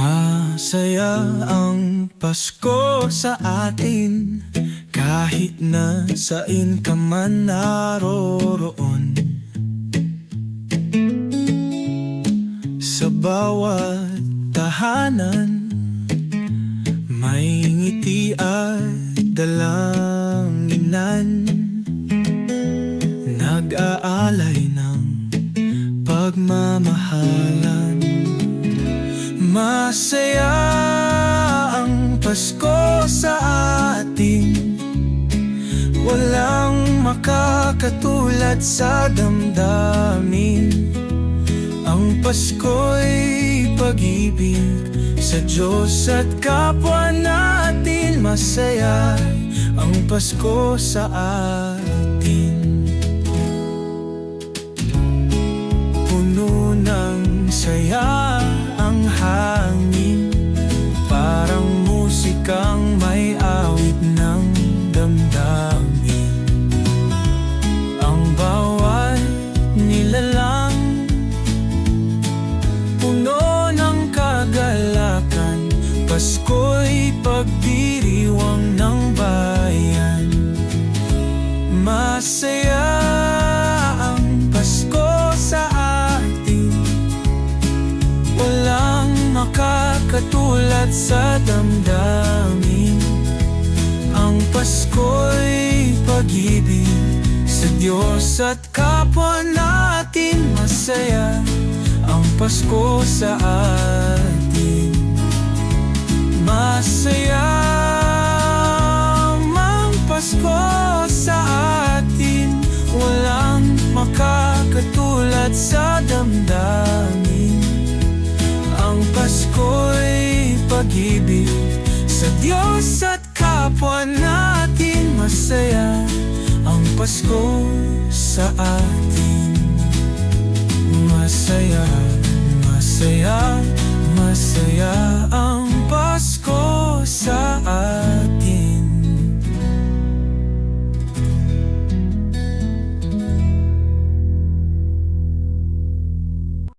Masaya ang Pasko sa atin. Kahit na sain ka naroroon. Sa bawat tahanan May ngiti at dalanginan Nag-aalay ng pagmamahalan Masaya ang Pasko sa atin. Walang makakatulad sa damdamin. Ang Pasko'y pag-ibig sa Diyos at kapwa natin. Masaya ang Pasko sa atin Pasko'y pagdiriwang ng bayan. Masaya ang Pasko sa atin. Walang makakatulad sa damdamin. Ang Pasko'y pag-ibig sa Diyos at kapwa natin Masaya. Ang Pasko sa atin Pasko sa atin. Walang makakatulad sa damdamin. Ang Pasko'y pag-ibig sa Diyos at kapwa natin. Masaya ang Pasko sa atin. Masaya, masaya, masaya